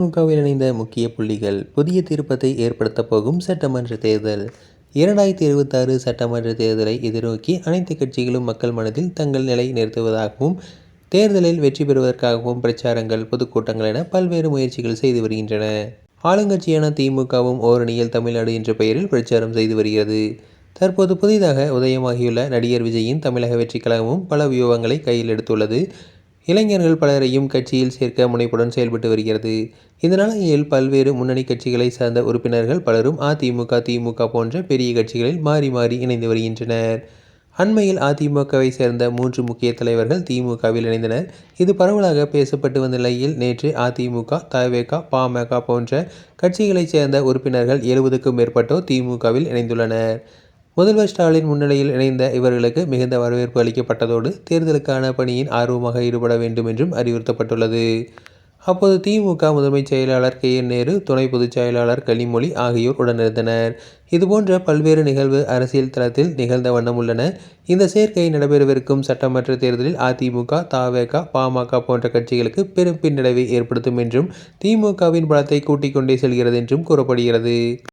திமுகவில் இணைந்த முக்கிய புள்ளிகள் புதிய திருப்பத்தை ஏற்படுத்தப் போகும் சட்டமன்ற தேர்தல். இரண்டாயிரத்தி இருபத்தாறு சட்டமன்ற தேர்தலை எதிர்நோக்கி அனைத்து கட்சிகளும் மக்கள் மனதில் தங்கள் நிலை நிறுத்துவதாகவும் தேர்தலில் வெற்றி பெறுவதற்காகவும் பிரச்சாரங்கள் பொதுக்கூட்டங்கள் என பல்வேறு முயற்சிகள் செய்து வருகின்றன. ஆளுங்கட்சியான திமுகவும் ஓரணியில் தமிழ்நாடு என்ற பெயரில் பிரச்சாரம் செய்து வருகிறது. தற்போது புதிதாக உதயமாகியுள்ள நடிகர் விஜயின் தமிழக வெற்றிக் கழகமும் பல வியூகங்களை கையில் எடுத்துள்ளது. இளைஞர்கள் பலரையும் கட்சியில் சேர்க்க முனைப்புடன் செயல்பட்டு வருகிறது. இந்த நிலையில் பல்வேறு முன்னணி கட்சிகளை சார்ந்த உறுப்பினர்கள் பலரும் அதிமுக திமுக போன்ற பெரிய கட்சிகளில் மாறி மாறி இணைந்து வருகின்றனர். அண்மையில் அதிமுகவை சேர்ந்த மூன்று முக்கிய தலைவர்கள் திமுகவில் இணைந்தனர். இது பரவலாக பேசப்பட்டு வந்த நிலையில் நேற்று அதிமுக தவேக பாமக போன்ற கட்சிகளைச் சேர்ந்த உறுப்பினர்கள் எழுபதுக்கும் மேற்பட்டோர் திமுகவில் இணைந்துள்ளனர். முதல்வர் ஸ்டாலின் முன்னிலையில் இணைந்த இவர்களுக்கு மிகுந்த வரவேற்பு அளிக்கப்பட்டதோடு தேர்தலுக்கான பணியின் ஆர்வமாக ஈடுபட வேண்டும் என்றும் அறிவுறுத்தப்பட்டுள்ளது. அப்போது திமுக முதன்மைச் செயலாளர் கே. என். நேரு துணை பொதுச் செயலாளர் கனிமொழி ஆகியோர் உடனிருந்தனர். இதுபோன்ற பல்வேறு நிகழ்வு அரசியல் தளத்தில் நிகழ்ந்த வண்ணம் உள்ளன. இந்த சேர்க்கை நடைபெறவிருக்கும் சட்டமன்ற தேர்தலில் அதிமுக தாவேக பாமக போன்ற கட்சிகளுக்கு பெரும் பின்னடைவை ஏற்படுத்தும் என்றும் திமுகவின் பலத்தை கூட்டிக் கொண்டே செல்கிறது என்றும் கூறப்படுகிறது.